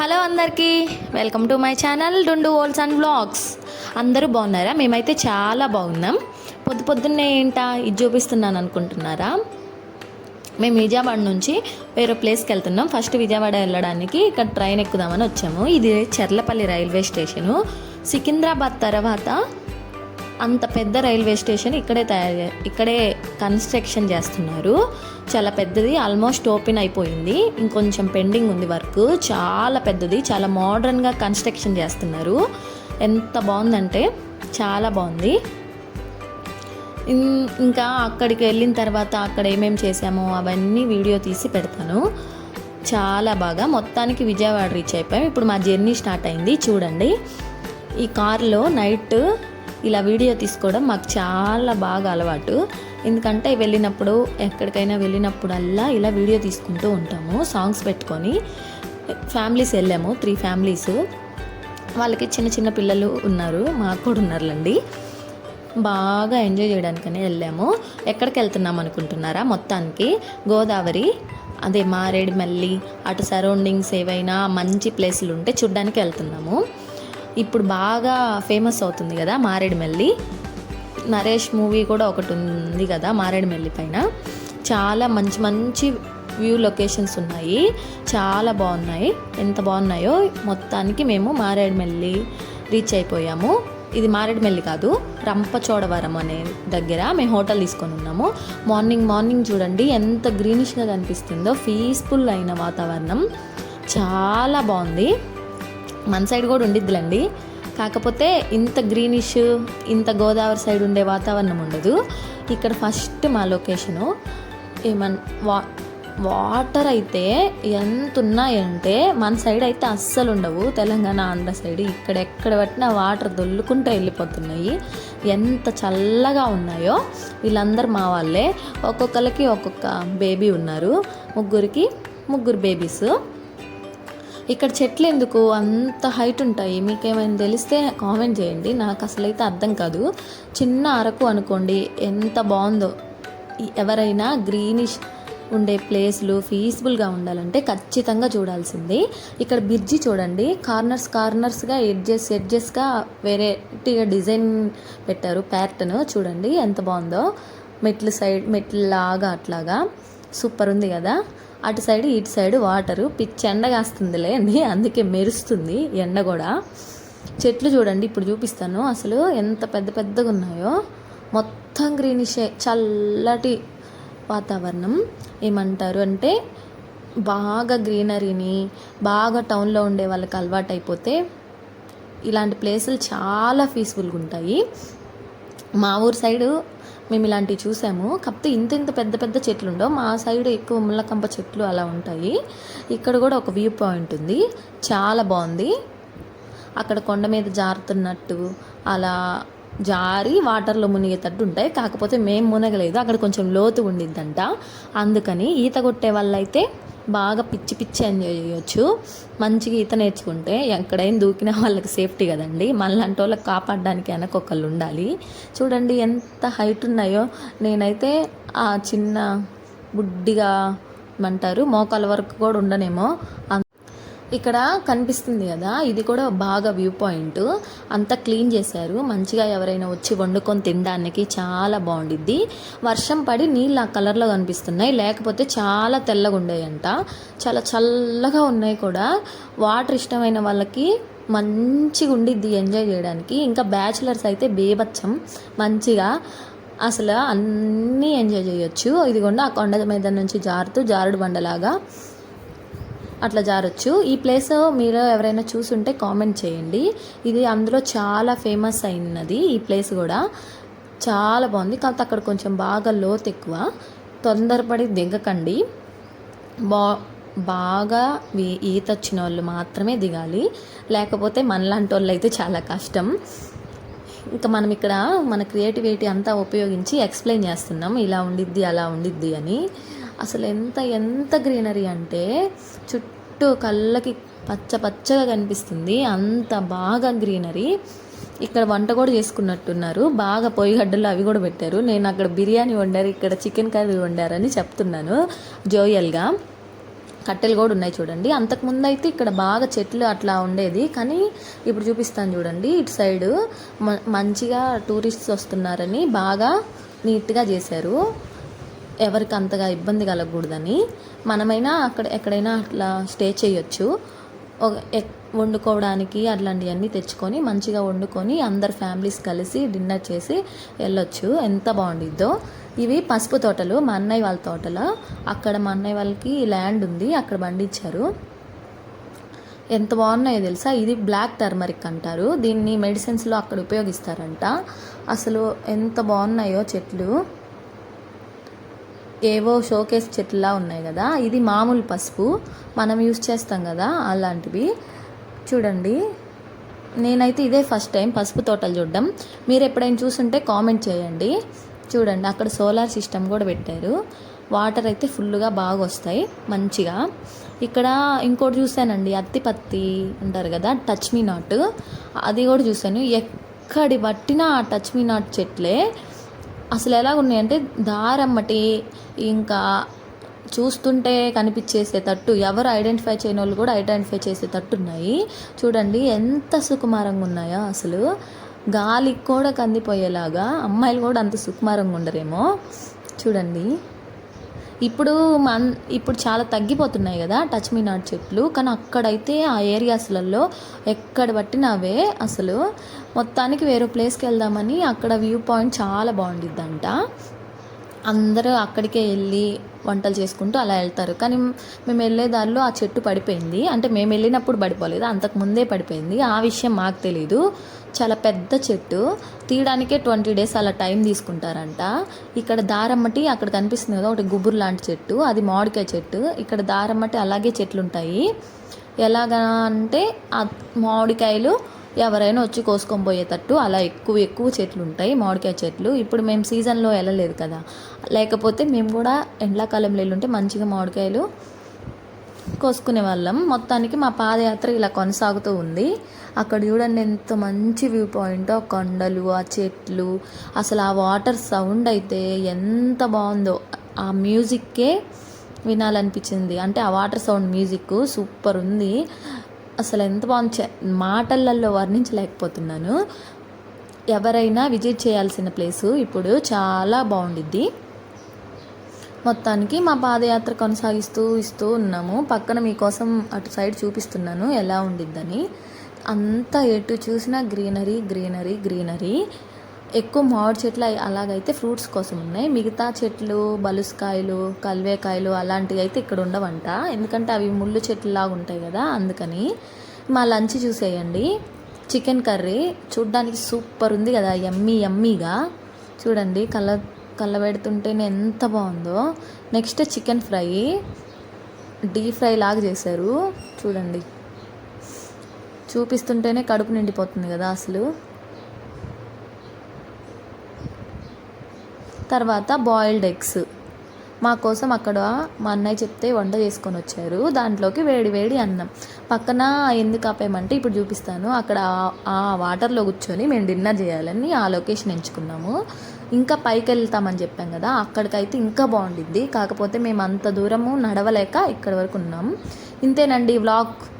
Hello అందరికీ. Welcome to my channel డుండు ఓల్స్ అండ్ బ్లాగ్స్. అందరూ బాగున్నారా? మేమైతే చాలా బాగున్నాం. పొద్దు పొద్దున్నే ఏంటా ఇది చూపిస్తున్నాను అనుకుంటున్నారా? మేము విజయవాడ నుంచి వేరే ప్లేస్కి వెళ్తున్నాం. ఫస్ట్ విజయవాడ వెళ్ళడానికి ఇక్కడ ట్రైన్ ఎక్కుదామని వచ్చాము. ఇది చెర్లపల్లి రైల్వే స్టేషను. సికింద్రాబాద్ తర్వాత అంత పెద్ద రైల్వే స్టేషన్ ఇక్కడే తయారు ఇక్కడే కన్స్ట్రక్షన్ చేస్తున్నారు. చాలా పెద్దది ఆల్మోస్ట్ ఓపెన్ అయిపోయింది. ఇంకొంచెం పెండింగ్ ఉంది వర్క్. చాలా పెద్దది చాలా మోడర్న్గా కన్స్ట్రక్షన్ చేస్తున్నారు. ఎంత బాగుందంటే చాలా బాగుంది. ఇంకా అక్కడికి వెళ్ళిన తర్వాత అక్కడ ఏమేమి చేసామో అవన్నీ వీడియో తీసి పెడతాను. చాలా బాగా. మొత్తానికి విజయవాడ రీచ్ అయిపోయాం. ఇప్పుడు మా జర్నీ స్టార్ట్ అయింది. చూడండి. ఈ కార్లో నైట్ ఇలా వీడియో తీసుకోవడం మాకు చాలా బాగా అలవాటు. ఎందుకంటే వెళ్ళినప్పుడు ఎక్కడికైనా వెళ్ళినప్పుడల్లా ఇలా వీడియో తీసుకుంటూ ఉంటాము సాంగ్స్ పెట్టుకొని. ఫ్యామిలీస్ వెళ్ళాము త్రీ ఫ్యామిలీస్. వాళ్ళకి చిన్న చిన్న పిల్లలు ఉన్నారు మాకు కూడా ఉన్నారులండి. బాగా ఎంజాయ్ చేయడానికనే వెళ్ళాము. ఎక్కడికి వెళ్తున్నాం అనుకుంటున్నారా మొత్తానికి? గోదావరి అదే మారేడుమల్లి అటు సరౌండింగ్స్ ఏవైనా మంచి ప్లేసులు ఉంటే చూడ్డానికి వెళ్తున్నాము. ఇప్పుడు బాగా ఫేమస్ అవుతుంది కదా మారేడుమల్లి. నరేష్ మూవీ కూడా ఒకటి ఉంది కదా మారేడుమల్లి పైన. చాలా మంచి మంచి వ్యూ లొకేషన్స్ ఉన్నాయి. చాలా బాగున్నాయి. ఎంత బాగున్నాయో మొత్తానికి మేము మారేడుమల్లి రీచ్ అయిపోయాము. ఇది మారేడుమల్లి కాదు రంపచోడవరం అనే దగ్గర మేము హోటల్ తీసుకొని ఉన్నాము. మార్నింగ్ మార్నింగ్ చూడండి ఎంత గ్రీనిష్గా కనిపిస్తుందో పీస్ఫుల్ అయిన వాతావరణం. చాలా బాగుంది. మన సైడ్ కూడా ఉండిద్దిలండి. కాకపోతే ఇంత గ్రీనిష్ ఇంత గోదావరి సైడ్ ఉండే వాతావరణం ఉండదు. ఇక్కడ ఫస్ట్ మా లొకేషను ఏమన్ వా వాటర్ అయితే ఎంత ఉన్నాయంటే మన సైడ్ అయితే అస్సలు ఉండవు. తెలంగాణ ఆంధ్ర సైడ్ ఇక్కడ ఎక్కడ పట్టినా వాటర్ దొల్లుకుంటూ వెళ్ళిపోతున్నాయి. ఎంత చల్లగా ఉన్నాయో వీళ్ళందరూ మా వాళ్ళే. ఒక్కొక్కరికి ఒక్కొక్క బేబీ ఉన్నారు. ముగ్గురికి ముగ్గురు బేబీస్ ఇక్కడ చెట్లు ఎందుకు? అంత హైట్ ఉంటాయి. మీకేమైనా తెలిస్తే కామెంట్ చేయండి. నాకు అసలైతే అర్థం కాదు. చిన్న అరకు అనుకోండి ఎంత బాగుందో. ఎవరైనా గ్రీనిష్ ఉండే ప్లేస్లు పీస్ఫుల్గా ఉండాలంటే ఖచ్చితంగా చూడాల్సింది. ఇక్కడ బ్రిడ్జి చూడండి. కార్నర్స్ కార్నర్స్గా ఎడ్జెస్ ఎడ్జెస్గా వెరైటీగా డిజైన్ పెట్టారు ప్యాటర్న్. చూడండి ఎంత బాగుందో. మెట్ల సైడ్ మెట్లలాగా అట్లాగా. సూపర్ ఉంది కదా. అటు సైడ్ ఇటు సైడ్ వాటరు. పిచ్చి ఎండ కాస్తుందిలే అండి. అందుకే మెరుస్తుంది ఎండ కూడా. చెట్లు చూడండి ఇప్పుడు చూపిస్తాను. అసలు ఎంత పెద్ద పెద్దగా ఉన్నాయో. మొత్తం గ్రీనిషే చల్లటి వాతావరణం. ఏమంటారు అంటే బాగా గ్రీనరీని బాగా టౌన్లో ఉండే వాళ్ళకి అలవాటు అయిపోతే ఇలాంటి ప్లేసులు చాలా పీస్ఫుల్గా ఉంటాయి. మా ఊరు సైడు మేము ఇలాంటివి చూసాము. కాకపోతే ఇంత ఇంత పెద్ద పెద్ద చెట్లు ఉండవు మా సైడ్ ఎక్కువ ముళ్ళకంప చెట్లు అలా ఉంటాయి. ఇక్కడ కూడా ఒక వ్యూ పాయింట్ ఉంది. చాలా బాగుంది. అక్కడ కొండ మీద జారుతున్నట్టు అలా జారి వాటర్లో మునిగేటట్టు ఉంటాయి. కాకపోతే మేము మునగలేదు. అక్కడ కొంచెం లోతు ఉండిద్దంట. అందుకని ఈత కొట్టే వాళ్ళైతే బాగా పిచ్చి పిచ్చి ఎంజాయ్ చేయొచ్చు. మంచిగా ఈత నేర్చుకుంటే ఎక్కడైనా దూకిన వాళ్ళకి సేఫ్టీ కదండి. మనలాంటి వాళ్ళకి కాపాడడానికి వెనక ఒకళ్ళు ఉండాలి. చూడండి ఎంత హైట్ ఉన్నాయో. నేనైతే ఆ చిన్న బుడ్డిగా ఏమంటారు మోకాల వరకు కూడా ఉండనేమో. ఇక్కడ కనిపిస్తుంది కదా ఇది కూడా బాగా వ్యూ పాయింట్. అంతా క్లీన్ చేశారు. మంచిగా ఎవరైనా వచ్చి వండుకొని తినడానికి చాలా బాగుండిద్ది. వర్షం పడి నీళ్ళు ఆ కలర్లో కనిపిస్తున్నాయి. లేకపోతే చాలా తెల్లగా ఉండేయంట. చాలా చల్లగా ఉన్నాయి కూడా. వాటర్ ఇష్టమైన వాళ్ళకి మంచిగా ఉండిద్ది ఎంజాయ్ చేయడానికి. ఇంకా బ్యాచిలర్స్ అయితే బేబచ్చం మంచిగా అసలు అన్నీ ఎంజాయ్ చేయొచ్చు. ఇదిగోండి ఆ కొండ మీద నుంచి జారుతూ జారుడు బండలాగా అట్లా జారొచ్చు. ఈ ప్లేస్ మీరు ఎవరైనా చూసుంటే కామెంట్ చేయండి. ఇది అందులో చాలా ఫేమస్ అయినది ఈ ప్లేస్ కూడా. చాలా బాగుంది. కాకపోతే అక్కడ కొంచెం బాగా లోతు ఎక్కువ. తొందరపడి దిగకండి. బా బాగా ఈత వచ్చిన వాళ్ళు మాత్రమే దిగాలి. లేకపోతే మనలాంటి వాళ్ళు అయితే చాలా కష్టం. ఇంకా మనం ఇక్కడ మన క్రియేటివిటీ అంతా ఉపయోగించి ఎక్స్ప్లెయిన్ చేస్తున్నాం. ఇలా ఉండిద్ది అలా ఉండిద్ది అని. అసలు ఎంత ఎంత గ్రీనరీ అంటే చుట్టూ కళ్ళకి పచ్చ పచ్చగా కనిపిస్తుంది. అంత బాగా గ్రీనరీ. ఇక్కడ వంట కూడా చేసుకున్నట్టున్నారు. బాగా పొయ్యి గడ్డలు అవి కూడా పెట్టారు. నేను అక్కడ బిర్యానీ వండారు ఇక్కడ చికెన్ కర్రీ వండారని చెప్తున్నాను జోయల్గా. కట్టెలు కూడా ఉన్నాయి చూడండి. అంతకుముందు అయితే ఇక్కడ బాగా చెట్లు అట్లా ఉండేది. కానీ ఇప్పుడు చూపిస్తాను చూడండి. ఇటు సైడు మ- మంచిగా టూరిస్ట్స్ వస్తున్నారని బాగా నీట్గా చేశారు. ఎవరికి అంతగా ఇబ్బంది కలగకూడదని మనమైనా అక్కడ ఎక్కడైనా అట్లా స్టే చేయొచ్చు. ఎక్- వండుకోవడానికి అట్లాంటివన్నీ తెచ్చుకొని మంచిగా వండుకొని అందరు ఫ్యామిలీస్ కలిసి డిన్నర్ చేసి వెళ్ళొచ్చు. ఎంత బాగుండిద్దో. ఇవి పసుపు తోటలు మా అన్నయ్య వాళ్ళ తోటలో. అక్కడ మా అన్నయ్య వాళ్ళకి ల్యాండ్ ఉంది అక్కడ పండించారు. ఎంత బాగున్నాయో తెలుసా? ఇది బ్లాక్ టర్మరిక్ అంటారు. దీన్ని మెడిసిన్స్లో అక్కడ ఉపయోగిస్తారంట. అసలు ఎంత బాగున్నాయో చెట్లు. ఏవో షోకేస్ చెట్లులా ఉన్నాయి కదా. ఇది మామూలు పసుపు. మనం యూస్ చేస్తాం కదా అలాంటివి. చూడండి. నేనైతే ఇదే ఫస్ట్ టైం పసుపు తోటలు చూడడం. మీరు ఎప్పుడైనా చూసుంటే కామెంట్ చేయండి. చూడండి అక్కడ సోలార్ సిస్టమ్ కూడా పెట్టారు. వాటర్ అయితే ఫుల్గా బాగా వస్తాయి మంచిగా. ఇక్కడ ఇంకోటి చూశానండి అత్తి పత్తి అంటారు కదా టచ్ మీ నాట్. అది కూడా చూశాను. ఎక్కడి పట్టినా ఆ టచ్ మీ నాట్ చెట్లే. అసలు ఎలా ఉన్నాయంటే దారమ్మటి ఇంకా చూస్తుంటే కనిపించేసేటట్టు ఎవరు ఐడెంటిఫై చేయని వాళ్ళు కూడా ఐడెంటిఫై చేసేటట్టు ఉన్నాయి చూడండి ఎంత సుకుమారంగా ఉన్నాయో అసలు. గాలికి కూడా కందిపోయేలాగా అమ్మాయిలు కూడా అంత సుకుమారంగా ఉండరేమో. చూడండి. ఇప్పుడు మన్ ఇప్పుడు చాలా తగ్గిపోతున్నాయి కదా టచ్ మీ నాట్ చెట్లు. కానీ అక్కడైతే ఆ ఏరియాస్లలో ఎక్కడ పట్టినవే అసలు. మొత్తానికి వేరే ప్లేస్కి వెళ్దామని అక్కడ వ్యూ పాయింట్ చాలా బాగుండిద్దంట. అందరూ అక్కడికే వెళ్ళి వంటలు చేసుకుంటూ అలా వెళ్తారు. కానీ మేము వెళ్ళే దారిలో ఆ చెట్టు పడిపోయింది. అంటే మేము వెళ్ళినప్పుడు పడిపోలేదు. అంతకు ముందే పడిపోయింది. ఆ విషయం మాకు తెలీదు. చాలా పెద్ద చెట్టు. తీయడానికే ట్వంటీ డేస్ అలా టైం తీసుకుంటారంట. ఇక్కడ దారమ్మటి అక్కడ కనిపిస్తుంది కదా ఒకటి గుబురు లాంటి చెట్టు. అది మామిడికాయ చెట్టు. ఇక్కడ దారమ్మటి అలాగే చెట్లు ఉంటాయి ఎలాగా అంటే ఆ మామిడికాయలు ఎవరైనా వచ్చి కోసుకొని పోయేటట్టు అలా ఎక్కువ ఎక్కువ చెట్లు ఉంటాయి మామిడికాయ చెట్లు. ఇప్పుడు మేము సీజన్లో వెళ్ళలేదు కదా. లేకపోతే మేము కూడా ఎండాకాలంలో వెళ్ళుంటే మంచిగా మామిడికాయలు కోసుకునే వాళ్ళం. మొత్తానికి మా పాదయాత్ర ఇలా కొనసాగుతూ ఉంది. అక్కడ చూడండి ఎంత మంచి వ్యూ పాయింట్. ఆ కొండలు ఆ చెట్లు అసలు ఆ వాటర్ సౌండ్ అయితే ఎంత బాగుందో. ఆ మ్యూజిక్కే వినాలనిపించింది. అంటే ఆ వాటర్ సౌండ్ మ్యూజిక్ సూపర్ ఉంది. అసలు ఎంత బాగుంది. చె- మాటలలో వర్ణించలేకపోతున్నాను. ఎవరైనా విజిట్ చేయాల్సిన ప్లేసు ఇప్పుడు చాలా బాగుండిద్ది. మొత్తానికి మా పాదయాత్ర కొనసాగిస్తూ ఇస్తూ ఉన్నాము. పక్కన మీకోసం అటు సైడ్ చూపిస్తున్నాను ఎలా ఉండిద్దని. అంతా ఎటు చూసినా గ్రీనరీ గ్రీనరీ గ్రీనరీ. ఎక్కువ మామిడి చెట్లు అలాగైతే ఫ్రూట్స్ కోసం ఉన్నాయి. మిగతా చెట్లు బలుసకాయలు కల్వేకాయలు అలాంటివి అయితే ఇక్కడ ఉండవంట. ఎందుకంటే అవి ముళ్ళు చెట్లు లాగా ఉంటాయి కదా అందుకని మా లంచ్ చూసేయండి. చికెన్ కర్రీ చూడ్డానికి సూపర్ ఉంది కదా ఎమ్మీ ఎమ్మీగా చూడండి కళ్ళ కళ్ళ పెడుతుంటేనే ఎంత బాగుందో. Next chicken fry. Deep fry లాగా చేశారు. చూడండి. చూపిస్తుంటేనే కడుపు నిండిపోతుంది కదా అసలు. తర్వాత బాయిల్డ్ ఎగ్స్. మా కోసం అక్కడ మా అన్నయ్య చెప్తే వంట చేసుకొని వచ్చారు. దాంట్లోకి వేడి వేడి అన్నం. పక్కన ఎందుకు ఆపేయమంటే ఇప్పుడు చూపిస్తాను. అక్కడ ఆ- వాటర్లో కూర్చొని మేము డిన్నర్ చేయాలని ఆ లొకేషన్ ఎంచుకున్నాము. ఇంకా పైకి వెళ్తామని చెప్పాం కదా అక్కడికైతే ఇంకా బాగుండిద్ది. కాకపోతే మేము అంత దూరము నడవలేక ఇక్కడ వరకు ఉన్నాం. ఇంతేనండి వ్లాగ్.